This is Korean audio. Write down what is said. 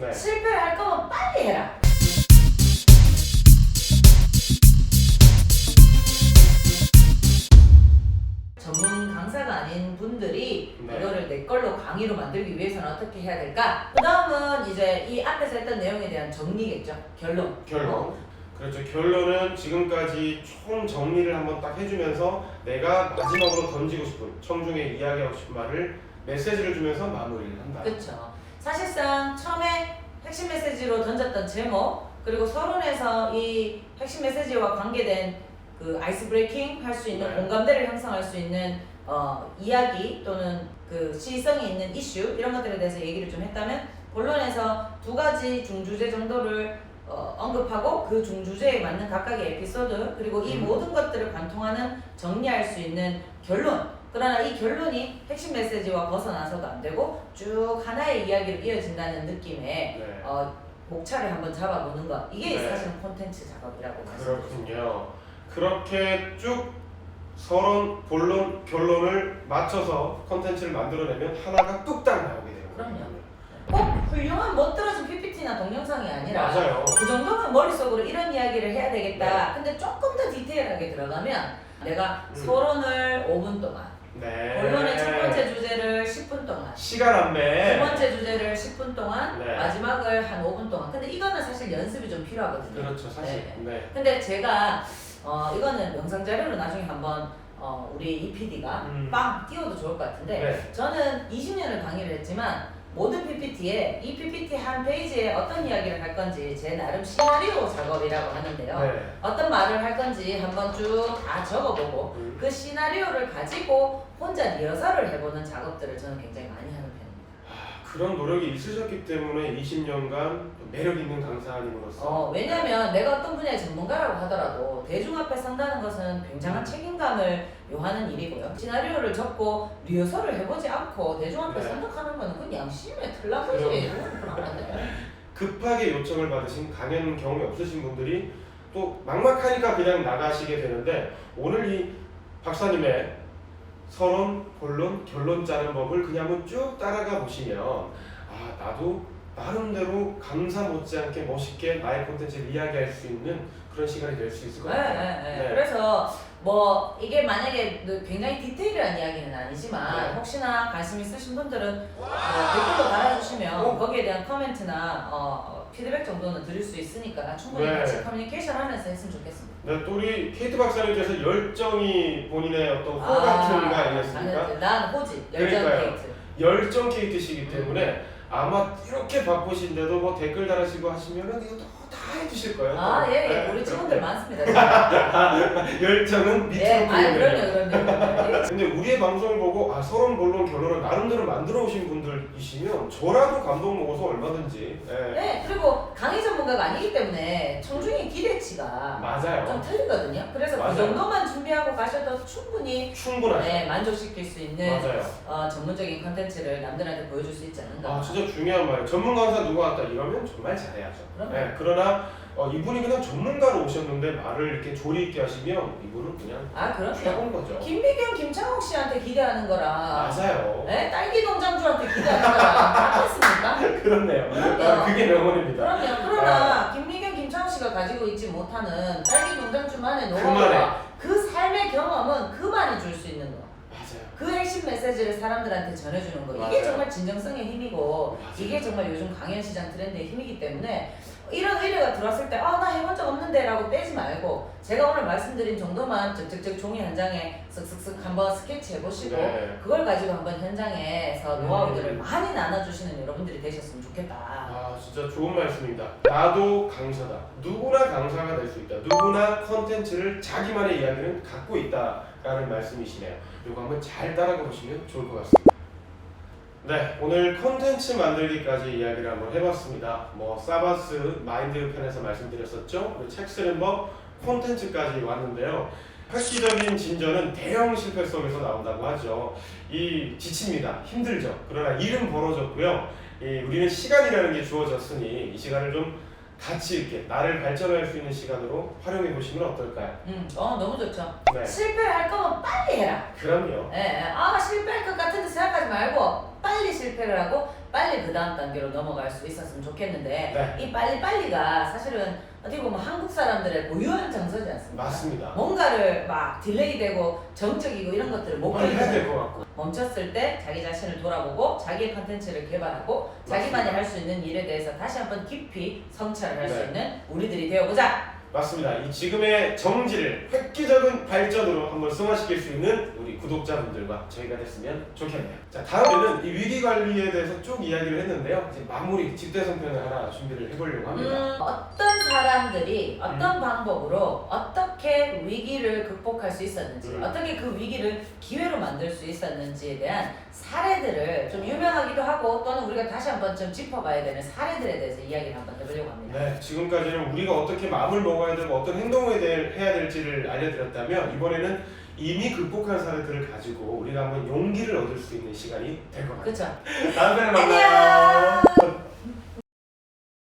네. 실패를 할 거면 빨리 해라. 전문 강사가 아닌 분들이 네. 이거를 내 걸로 강의로 만들기 위해서는 어떻게 해야 될까? 그 다음은 이제 이 앞에서 했던 내용에 대한 정리겠죠. 결론. 결론. 어, 그렇죠. 결론은 지금까지 총 정리를 한번 딱 해주면서 내가 마지막으로 던지고 싶은 청중에 이야기하고 싶은 말을 메시지를 주면서 마무리를 한다. 그렇죠. 사실상 처음에 핵심 메시지로 던졌던 제목 그리고 서론에서 이 핵심 메시지와 관계된 그 아이스 브레이킹 할 수 있는 네. 공감대를 형성할 수 있는 어, 이야기 또는 그 시성이 있는 이슈 이런 것들에 대해서 얘기를 좀 했다면 본론에서 두 가지 중주제 정도를 어, 언급하고 그 중주제에 맞는 각각의 에피소드 그리고 이 음. 모든 것들을 관통하는 정리할 수 있는 결론 그러나 이 결론이 핵심 메시지와 벗어나서도 안 되고 쭉 하나의 이야기로 이어진다는 느낌의 네. 어, 목차를 한번 잡아보는 것 이게 네. 사실 콘텐츠 작업이라고. 그렇군요. 그렇게 쭉 서론, 본론, 결론을 맞춰서 컨텐츠를 만들어내면 하나가 뚝딱 나오게 되는 그럼요. 꼭 훌륭한 멋들어진 PPT나 동영상이 아니라 맞아요. 그 정도면 머릿속으로 이런 이야기를 해야 되겠다. 근데 조금 더 디테일하게 들어가면 내가 음. 서론을 5분 동안, 네. 본론의 첫 번째 주제를 10분 동안, 시간 두 안배. 번째 주제를 10분 동안, 네. 마지막을 한 5분 동안. 근데 이거는 사실 연습이 좀 필요하거든요. 그렇죠, 사실. 네. 네. 근데 제가 어, 이거는 영상 자료로 나중에 한번 어, 우리 이 PD가 음. 빵 띄워도 좋을 것 같은데 네. 저는 20년을 강의를 했지만 모든 PPT에 이 PPT 한 페이지에 어떤 이야기를 할 건지 제 나름 시나리오 작업이라고 하는데요. 네. 어떤 말을 할 건지 한번 쭉 다 적어보고 음. 그 시나리오를 가지고 혼자 리허설을 해보는 작업들을 저는 굉장히 많이 하는 편입니다. 아, 그런 노력이 있으셨기 때문에 20년간 매력 있는 강사님으로서 어, 왜냐면 내가 어떤 분야의 전문가라고 하더라도 대중 앞에 선다는 것은 굉장한 책임감을 요하는 일이고요. 시나리오를 적고 리허설을 해보지 않고 대중 앞에 네. 선택하는 거는 그건 양심의 틀라거지. 안 돼. 급하게 요청을 받으신 강연 경험이 없으신 분들이 또 막막하니까 그냥 나가시게 되는데 오늘 이 박사님의 서론, 본론, 결론 짜는 법을 그냥 한번 쭉 따라가 보시면 아 나도 나름대로 강사 못지않게 멋있게 나의 콘텐츠를 이야기할 수 있는 그런 시간이 될 수 있을 것 네, 같아요. 네, 네. 네. 그래서 뭐 이게 만약에 굉장히 디테일한 이야기는 아니지만 네. 혹시나 관심 있으신 분들은 뭐 댓글로 달아주시면 어. 거기에 대한 코멘트나 어, 피드백 정도는 드릴 수 있으니까 충분히 네. 같이 커뮤니케이션 하면서 했으면 좋겠습니다. 네, 또 우리 케이트 박사님께서 열정이 본인의 어떤 호 아, 같은 거 아니겠습니까? 나는, 난 호지 열정 그러니까요. 데이트. 열정 케이트시기 때문에 아마 이렇게 바쁘신데도 뭐 댓글 달으시고 하시면은 이거 다- 다 해주실 거예요. 아, 예, 예. 네, 우리. 친구들 많습니다. 진짜. 열정은 밑으로 예, 아, 그럼요, 그럼요. 근데 우리의 방송을 보고 아 서론 본론 결론을 나름대로 만들어 오신 분들이시면 저라도 감동 먹어서 얼마든지 예. 네, 그리고 강의 전문가가 아니기 때문에 청중의 기대치가 좀 맞아요 틀리거든요. 그래서 맞아요. 그 정도만 준비하고 가셔도 충분히 충분하죠 네, 만족시킬 수 있는 맞아요 어, 전문적인 컨텐츠를 남들한테 보여줄 수 있지 않는가. 아 진짜 중요한 말이에요 전문 강사 누구 왔다 이러면 정말 잘해야죠 그럼요. 예, 그러나 어, 이분이 그냥 전문가로 오셨는데 말을 이렇게 조리 있게 하시면 이분은 그냥 아, 그럼요. 최고인 거죠 김미경, 김창욱 씨한테 기대하는 거랑 맞아요 네, 딸기 농장주한테 기대하는 거랑 같겠습니까? 그렇네요. 아, 그게 명언입니다 그럼요. 그러나 김미경, 김창욱 씨가 가지고 있지 못하는 딸기 농장주만의 그만해. 노하우와 그 삶의 경험은 그만이 줄 수 있는 거. 맞아요 그 핵심 메시지를 사람들한테 전해주는 거. 이게 맞아요. 정말 진정성의 힘이고 맞아요. 이게 정말 요즘 강연 시장 트렌드의 힘이기 때문에 이런 의뢰가 들어왔을 때 아 나 해본 적 없는데 라고 빼지 말고 제가 오늘 말씀드린 정도만 적적적 종이 한 장에 쓱쓱쓱 한번 스케치 해보시고 네. 그걸 가지고 한번 현장에서 노하우들을 음. 많이 나눠주시는 여러분들이 되셨으면 좋겠다. 아 진짜 좋은 말씀입니다. 나도 강사다. 누구나 강사가 될 수 있다. 누구나 컨텐츠를 자기만의 이야기를 갖고 있다라는 말씀이시네요. 이거 한번 잘 따라가 보시면 좋을 것 같습니다. 네, 오늘 컨텐츠 만들기까지 이야기를 한번 해봤습니다. 뭐 사바스 마인드 편에서 말씀드렸었죠. 그리고 책 쓰는 법 콘텐츠까지 왔는데요. 획기적인 진전은 대형 실패 속에서 나온다고 하죠. 이 지칩니다. 힘들죠. 그러나 일은 벌어졌고요. 이 우리는 시간이라는 게 주어졌으니 이 시간을 좀 가치 있게 나를 발전할 수 있는 시간으로 활용해 보시면 어떨까요? 음, 어 너무 좋죠. 네, 실패를 할 거면 빨리 해라. 그럼요. 예, 예. 아 실패할 것 같은데 생각하지 말고 실패를 하고 빨리 그 다음 단계로 넘어갈 수 있었으면 좋겠는데 네. 이 빨리빨리가 사실은 어떻게 보면 한국 사람들의 고유한 정서지 않습니까? 맞습니다. 뭔가를 막 딜레이되고 정적이고 이런 것들을 못 빨리 해야 될 것 같고. 멈췄을 때 자기 자신을 돌아보고 자기의 컨텐츠를 개발하고 자기만이 할 수 있는 일에 대해서 다시 한번 깊이 성찰을 할 수 네. 있는 우리들이 되어보자. 맞습니다. 이 지금의 정지를 획기적인 발전으로 한번 승화시킬 수 있는 우리 구독자분들과 저희가 됐으면 좋겠네요. 자, 다음에는 이 위기 관리에 대해서 쭉 이야기를 했는데요. 이제 마무리 집대성 편을 하나 준비를 해보려고 합니다. 음, 어떤 사람들이 어떤 방법으로 어떻게 위기를 극복할 수 있었는지 음. 어떻게 그 위기를 기회로 만들 수 있었는지에 대한 사례들을 좀 유명하기도 하고 또는 우리가 다시 한번 좀 짚어봐야 되는 사례들에 대해서 이야기를 한번 해보려고 합니다. 네, 지금까지는 우리가 어떻게 마음을 먹어야 되고 어떤 행동을 대- 해야 될지를 알려드렸다면 이번에는 이미 극복한 사례들을 가지고 우리가 한번 용기를 얻을 수 있는 시간이 될 것 같아요. 그렇죠? 다음에 만나요.